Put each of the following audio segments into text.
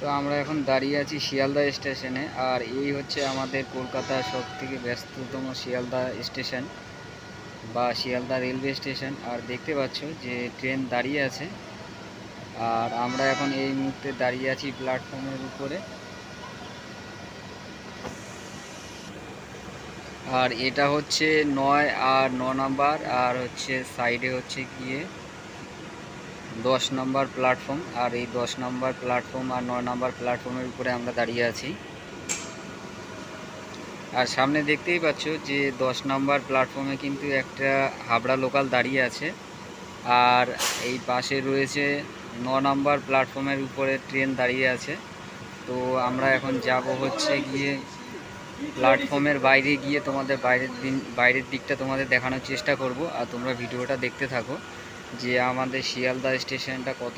তো আমরা এখন দাঁড়িয়ে আছি শিয়ালদা স্টেশনে, আর এই হচ্ছে আমাদের কলকাতার সব থেকে ব্যস্ততম শিয়ালদা স্টেশন বা শিয়ালদা রেলওয়ে স্টেশন। আর দেখতে পাচ্ছ যে ট্রেন দাঁড়িয়ে আছে, আর আমরা এখন এই মুহূর্তে দাঁড়িয়ে আছি প্ল্যাটফর্মের উপরে। আর এটা হচ্ছে নয় আর ন নাম্বার, আর হচ্ছে সাইডে হচ্ছে গিয়ে দশ নম্বর প্ল্যাটফর্ম আর এই দশ নম্বর প্ল্যাটফর্ম আর নয় নম্বর প্ল্যাটফর্মের উপরে আমরা দাঁড়িয়ে আছি। আর সামনে দেখতেই পাচ্ছ যে দশ নম্বর প্ল্যাটফর্মে কিন্তু একটা হাবড়া লোকাল দাঁড়িয়ে আছে। আর এই পাশে রয়েছে ন নম্বর প্ল্যাটফর্মের উপরে ট্রেন দাঁড়িয়ে আছে। তো আমরা এখন যাব হচ্ছে গিয়ে প্ল্যাটফর্মের বাইরে গিয়ে তোমাদের বাইরের দিন, বাইরের দিকটা তোমাদের দেখানোর চেষ্টা করব। আর তোমরা ভিডিওটা দেখতে থাকো। যে আমাদের শিয়ালদা স্টেশনটা কত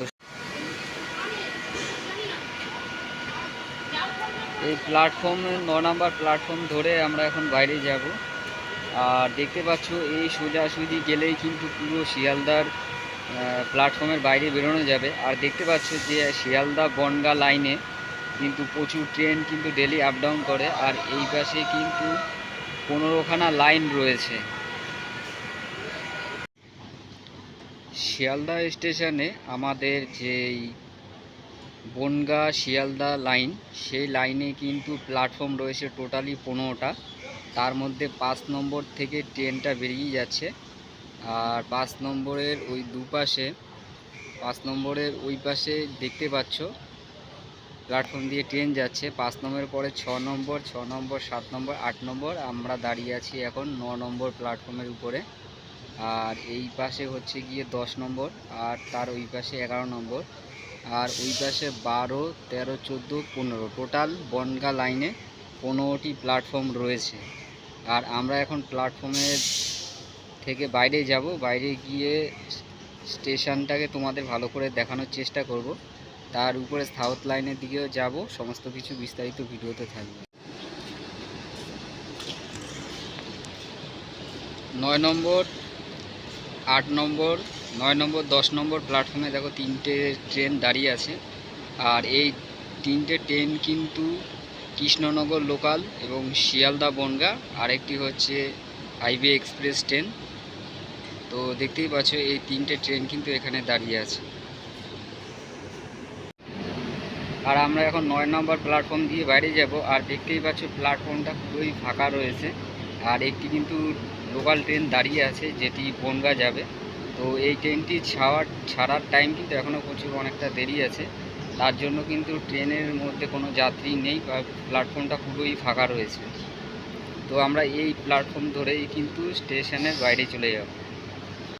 এই প্ল্যাটফর্ম, ন নম্বর প্ল্যাটফর্ম ধরে আমরা এখন বাইরে যাব। আর দেখতে পাচ্ছ, এই সোজাসুজি গেলেই কিন্তু পুরো শিয়ালদার প্ল্যাটফর্মের বাইরে বেরোনো যাবে। আর দেখতে পাচ্ছ যে শিয়ালদা বনগা লাইনে কিন্তু প্রচুর ট্রেন কিন্তু ডেলি আপ ডাউন করে। আর এই পাশে কিন্তু পনেরোখানা লাইন রয়েছে। শিয়ালদা স্টেশনে আমাদের যেই বনগা শিয়ালদা লাইন, সেই লাইনে কিন্তু প্ল্যাটফর্ম রয়েছে টোটালি পনেরোটা। তার মধ্যে পাঁচ নম্বর থেকে ট্রেনটা বেরিয়ে যাচ্ছে। আর পাঁচ নম্বরের ওই দুপাশে, পাঁচ নম্বরের ওই পাশে দেখতে পাচ্ছ, প্ল্যাটফর্ম দিয়ে ট্রেন যাচ্ছে। পাঁচ নম্বরের পরে ছ নম্বর ছ নম্বর, সাত নম্বর, আট নম্বর, আমরা দাঁড়িয়ে আছি এখন ন নম্বর প্ল্যাটফর্মের উপরে। আর এই পাশে হচ্ছে গিয়ে দশ নম্বর, আর তার ওই পাশে এগারো নম্বর। আর ওই পাশে বারো, তেরো, চোদ্দ, পনেরো। টোটাল বনগা লাইনে পনেরোটি প্ল্যাটফর্ম রয়েছে। আর আমরা এখন প্ল্যাটফর্মের থেকে বাইরে যাব। বাইরে গিয়ে স্টেশনটাকে তোমাদের ভালো করে দেখানোর চেষ্টা করব। তার উপরে সাউথ লাইনের দিকেও যাব। সমস্ত কিছু বিস্তারিত ভিডিওতে থাকবে। নয় নম্বর আট নম্বর, নয় নম্বর, দশ নম্বর প্ল্যাটফর্মে দেখো তিনটে ট্রেন দাঁড়িয়ে আছে। আর এই তিনটে ট্রেন কিন্তু কৃষ্ণনগর লোকাল এবং শিয়ালদা বনগা, আরেকটি হচ্ছে হাইওয়ে এক্সপ্রেস ট্রেন তো দেখতেই পাচ্ছ, এই তিনটে ট্রেন কিন্তু এখানে দাঁড়িয়ে আছে। আর আমরা এখন নয় নম্বর প্ল্যাটফর্ম দিয়ে বাইরে যাব। আর দেখতেই পাচ্ছ প্ল্যাটফর্মটা পুরোই ফাঁকা রয়েছে। আর একটি কিন্তু লোকাল ট্রেন দাঁড়িয়ে আছে, যেটি বনগা যাবে। তো এই ট্রেনটি ছাড়ার ছাড়ার টাইম কিন্তু এখনও প্রচুর অনেকটা দেরি আছে। তার জন্য কিন্তু ট্রেনের মধ্যে কোনো যাত্রী নেই, বা প্ল্যাটফর্মটা পুরোই ফাঁকা রয়েছে। তো আমরা এই প্ল্যাটফর্ম ধরেই কিন্তু স্টেশনের বাইরে চলে যাব।